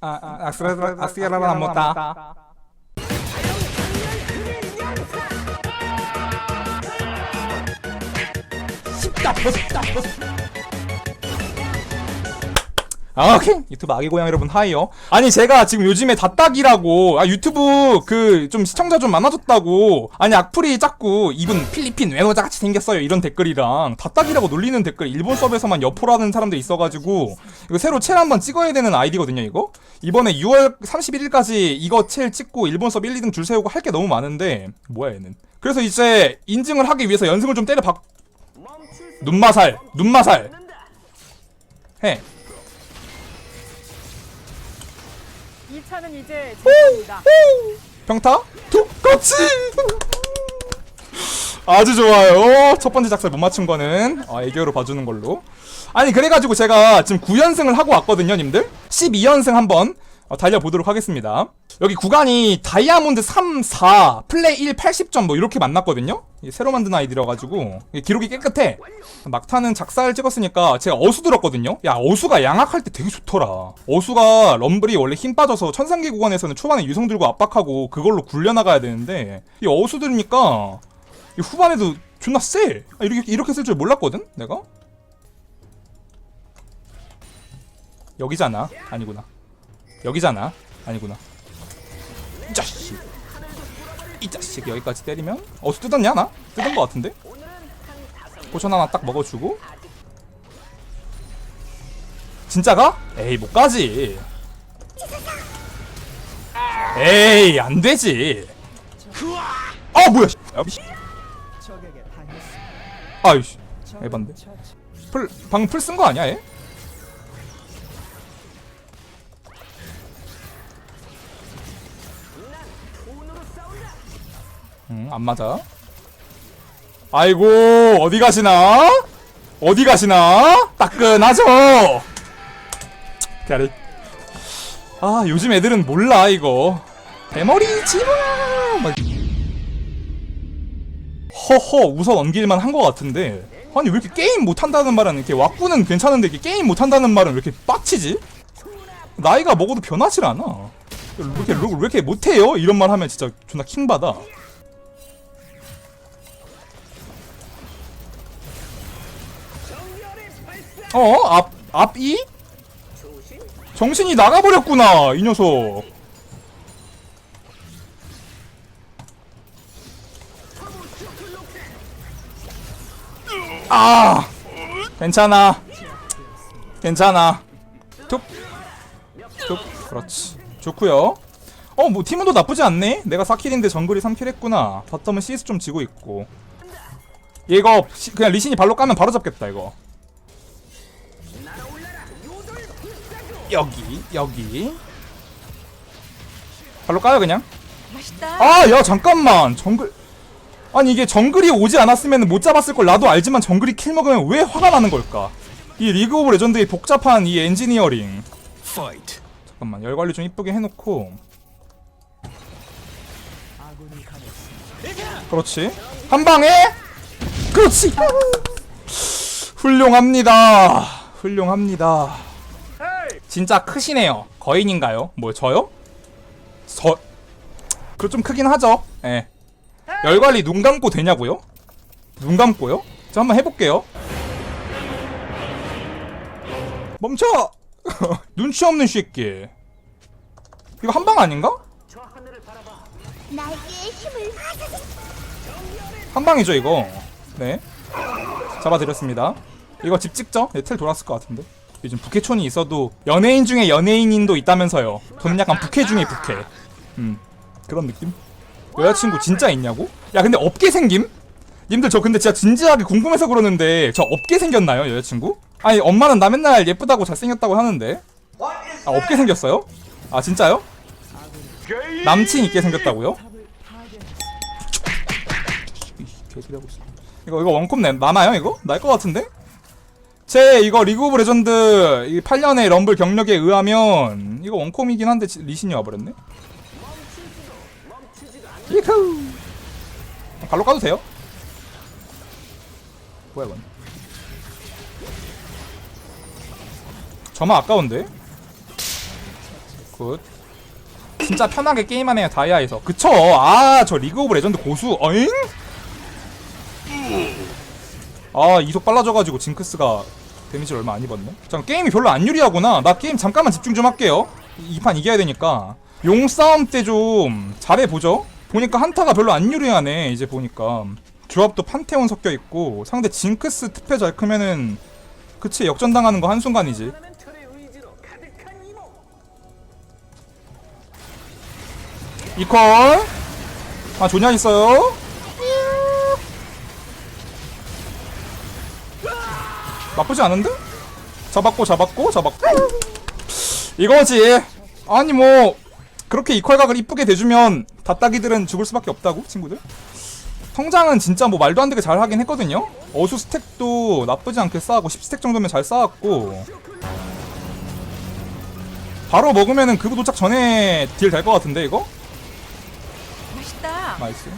아, 아, 아스라, 아스라라 못다. 쉽다, 쉽다, 아, 오케이. 유튜브 아기 고양 여러분 하이요. 아니 제가 지금 요즘에 다딱이라고 아 유튜브 그 좀 시청자 좀 많아졌다고. 아니 악플이 자꾸 이분 필리핀 외노자 같이 생겼어요 이런 댓글이랑. 다딱이라고 놀리는 댓글 일본 서버에서만 여포라는 사람들 있어가지고. 이거 새로 첼 한번 찍어야 되는 아이디거든요 이거? 이번에 6월 31일까지 이거 첼 찍고 일본 서버 1, 2등 줄 세우고 할 게 너무 많은데. 뭐야 얘는? 그래서 이제 인증을 하기 위해서 연승을 좀 때려 박 눈마살 눈마살. 해 차는 이제 진짜입니다. 평타? 똑같이! 아주 좋아요. 첫 번째 작살 못 맞춘 거는 아, 애교로 봐주는 걸로. 아니 그래가지고 제가 지금 9연승을 하고 왔거든요, 님들. 12연승 한번 어, 달려보도록 하겠습니다. 여기 구간이 다이아몬드 3, 4, 플레이 1, 80점 뭐 이렇게 만났거든요. 새로 만든 아이디라 가지고 기록이 깨끗해. 막타는 작살 찍었으니까 제가 어수 들었거든요. 야 어수가 양악할 때 되게 좋더라. 어수가 럼블이 원래 힘 빠져서 천상계 구간에서는 초반에 유성 들고 압박하고 그걸로 굴려 나가야 되는데 이 어수 들으니까 이 후반에도 존나 세. 아, 이렇게 이렇게 쓸 줄 몰랐거든, 내가. 여기잖아. 아니구나. 여기잖아. 아니구나. 이 자식. 이 자식 여기까지 때리면 어수 뜯었냐 나? 뜯은 거 같은데? 포션 하나 딱 먹어주고 진짜가? 에이 못 가지. 에이 안 되지. 아 뭐야? 아이씨. 에반데. 풀 방풀 쓴 거 아니야 얘? 응, 안 맞아. 아이고, 어디 가시나? 어디 가시나? 따끈하죠? 대가리. 아, 요즘 애들은 몰라, 이거. 대머리 집어! 막. 허허, 웃어 넘길만 한 것 같은데. 아니, 왜 이렇게 게임 못한다는 말은 이렇게 왁구는 괜찮은데 이렇게 게임 못한다는 말은 왜 이렇게 빡치지? 나이가 먹어도 변하질 않아. 왜 이렇게, 왜 이렇게 못해요? 이런 말 하면 진짜 존나 킹받아. 어? 앞, 앞이? 정신이 나가버렸구나, 이 녀석. 아! 괜찮아. 괜찮아. 툭. 툭. 그렇지. 좋구요. 어, 뭐, 팀은도 나쁘지 않네? 내가 4킬인데 정글이 3킬 했구나. 바텀은 CS 좀 지고 있고. 얘 이거, 시- 그냥 리신이 발로 까면 바로 잡겠다, 이거. 여기 여기. 발로 까요 그냥. 아 야 잠깐만. 정글 아니 이게 정글이 오지 않았으면 못 잡았을 걸 나도 알지만 정글이 킬 먹으면 왜 화가 나는 걸까? 이 리그 오브 레전드의 복잡한 이 엔지니어링. 잠깐만 열 관리 좀 이쁘게 해놓고. 그렇지. 한 방에? 그렇지! 훌륭합니다. 훌륭합니다 진짜 크시네요. 거인인가요? 뭐 저요? 저 그럼 좀 크긴 하죠. 예. 열 관리 눈 감고 되냐고요? 눈 감고요? 저 한번 해볼게요. 멈춰! 눈치 없는 새끼. 이거 한 방 아닌가? 날개의 힘을 한 방이죠 이거. 네. 잡아드렸습니다. 이거 집 찍죠? 네, 텔 돌았을 것 같은데. 요즘 부캐촌이 있어도 연예인 중에 연예인인도 있다면서요. 저는 약간 부캐 중에 부캐. 음 그런 느낌? 여자친구 진짜 있냐고? 야 근데 없게 생김? 님들 저 근데 진짜 진지하게 궁금해서 그러는데 저 없게 생겼나요 여자친구? 아니 엄마는 나 맨날 예쁘다고 잘생겼다고 하는데 아 없게 생겼어요? 아 진짜요? 남친 있게 생겼다고요? 이거 이거 원컵 내 남아요 이거? 날 것 같은데? 제 이거 리그 오브 레전드 이 8년의 럼블 경력에 의하면 이거 원콤이긴 한데 지- 리신이 와버렸네. 이쿠. 발로 까도 돼요? 뭐야 이건? 저만 아까운데? 굿 진짜 편하게 게임하네요 다이아에서 그쵸 아 저 리그 오브 레전드 고수 어잉? 아 이속 빨라져가지고 징크스가 데미지를 얼마 안 입었네? 잠깐 게임이 별로 안 유리하구나. 나 게임 잠깐만 집중 좀 할게요. 이 판 이겨야 되니까. 용 싸움 때 좀 잘해보죠. 보니까 한타가 별로 안 유리하네 이제 보니까. 조합도 판테온 섞여 있고 상대 징크스 특패 잘 크면은 그치 역전당하는 거 한순간이지. 이퀄. 아 조냐 있어요 나쁘지 않은데? 잡았고 잡았고 잡았고 이거지 아니 뭐 그렇게 이퀄각을 이쁘게 대주면 다따기들은 죽을 수밖에 없다고 친구들 성장은 진짜 뭐 말도 안 되게 잘 하긴 했거든요 어수 스택도 나쁘지 않게 쌓았고 10스택 정도면 잘 쌓았고 바로 먹으면은 그거 도착 전에 딜 될 것 같은데 이거? 맛있다. 나이스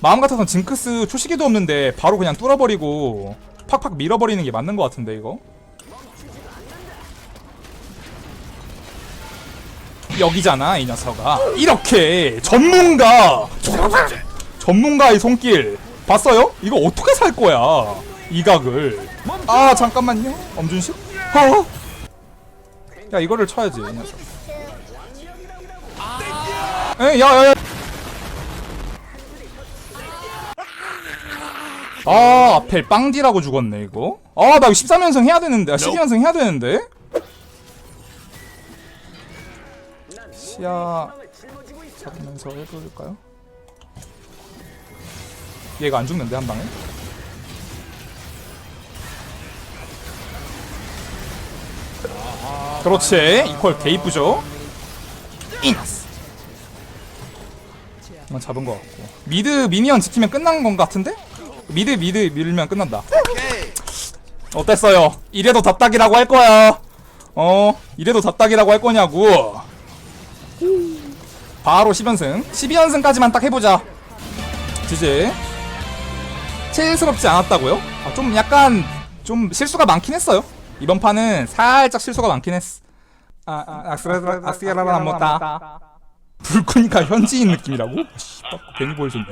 마음 같아선 징크스 초시기도 없는데 바로 그냥 뚫어버리고 팍팍 밀어버리는 게 맞는 것 같은데 이거? 여기잖아 이 녀석아. 이렇게 전문가 전문가의 손길 봤어요? 이거 어떻게 살 거야 이 각을? 아 잠깐만요. 엄준식 어? 야 이거를 쳐야지 이 녀석. 에 야야야 아 앞에 빵디라고 죽었네 이거. 아나 이거 13연승 해야 되는데. 아 12연승 해야 되는데. 시야 잡으면서 해볼까요? 얘가 안 죽는데 한 방에? 그렇지. 이퀄 개 이쁘죠? 이나스. 잡은 것 같고. 미드 미니언 지키면 끝난 건 같은데? 미드 미드 밀면 끝난다. 어땠어요? 이래도 답답이라고 할 거야. 어 이래도 답답이라고 할 거냐고. 바로 10연승. 12연승까지만 딱 해보자. 지지 체일스럽지 않았다고요? 아, 좀 약간 좀 실수가 많긴 했어요. 이번 판은 살짝 실수가 많긴 했어 아, 아, 악스라, 악스라라 못다. 불크니까 현지인 느낌이라고? 씨발 괜히 보여줬네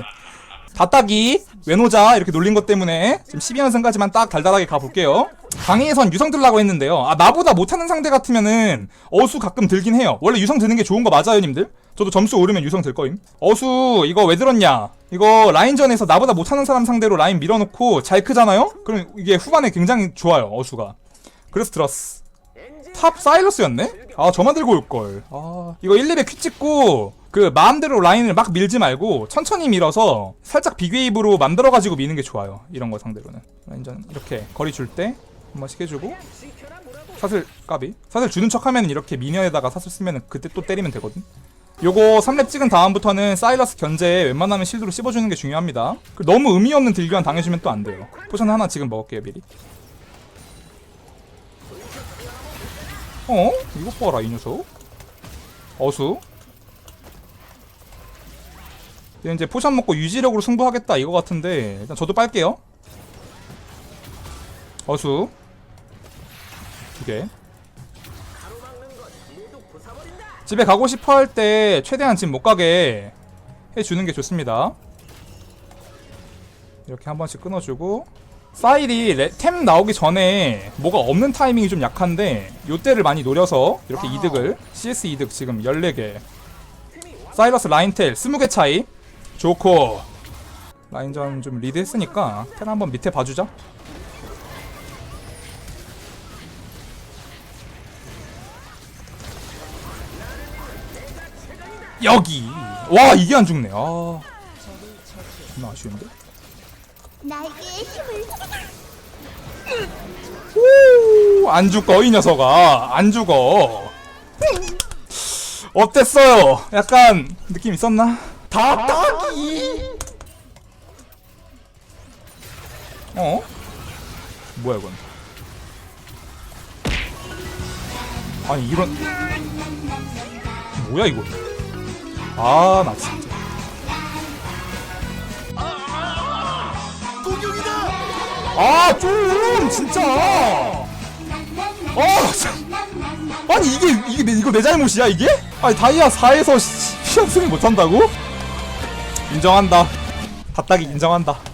다따기 외노자 이렇게 놀린 것 때문에 지금 12연승까지만 딱 달달하게 가볼게요. 강의에선 유성 들라고 했는데요. 아 나보다 못하는 상대 같으면은 어수 가끔 들긴 해요. 원래 유성 드는 게 좋은 거 맞아요 님들? 저도 점수 오르면 유성 들 거임. 어수 이거 왜 들었냐? 이거 라인전에서 나보다 못하는 사람 상대로 라인 밀어놓고 잘 크잖아요? 그럼 이게 후반에 굉장히 좋아요 어수가. 그래서 들었어. 탑 사일러스였네? 아 저만 들고 올걸. 아 이거 1렙에 퀴 찍고 그 마음대로 라인을 막 밀지 말고 천천히 밀어서 살짝 빅웨이브로 만들어 가지고 미는 게 좋아요. 이런 거 상대로는. 라인전 이렇게 거리 줄 때 한 번씩 해주고. 사슬 까비. 사슬 주는 척하면 이렇게 미니언에다가 사슬 쓰면 그때 또 때리면 되거든. 요거 3렙 찍은 다음부터는 사일러스 견제에 웬만하면 실드로 씹어주는 게 중요합니다. 너무 의미 없는 딜교환 당해주면 또 안 돼요. 포션 하나 지금 먹을게요 미리. 어? 이것 봐라 이 녀석. 어수? 얘 이제 포션 먹고 유지력으로 승부하겠다 이거 같은데 일단 저도 빨게요. 어수. 두개. 집에 가고 싶어 할 때 최대한 집 못 가게 해주는 게 좋습니다. 이렇게 한 번씩 끊어주고. 사일이 레- 템 나오기 전에 뭐가 없는 타이밍이 좀 약한데 요때를 많이 노려서 이렇게 이득을 CS 이득 지금 14개. 사이러스 라인텔 20개 차이 좋고. 라인전 좀 리드했으니까 텔 한번 밑에 봐주자. 여기. 와 이게 안 죽네. 아 존나 아쉬운데? 나에게 힘을 오, 안 죽어 이 녀석아. 안 죽어. 어땠어요? 약간 느낌 있었나? 답답이 어? 뭐야 이건 아니 이런 뭐야 이거 아나 진짜 아좀 진짜 아 참. 아니 이게 이게 이거 내 잘못이야 이게? 아니 다이아 4에서 시험승을 못한다고? 인정한다. 바닥이 인정한다.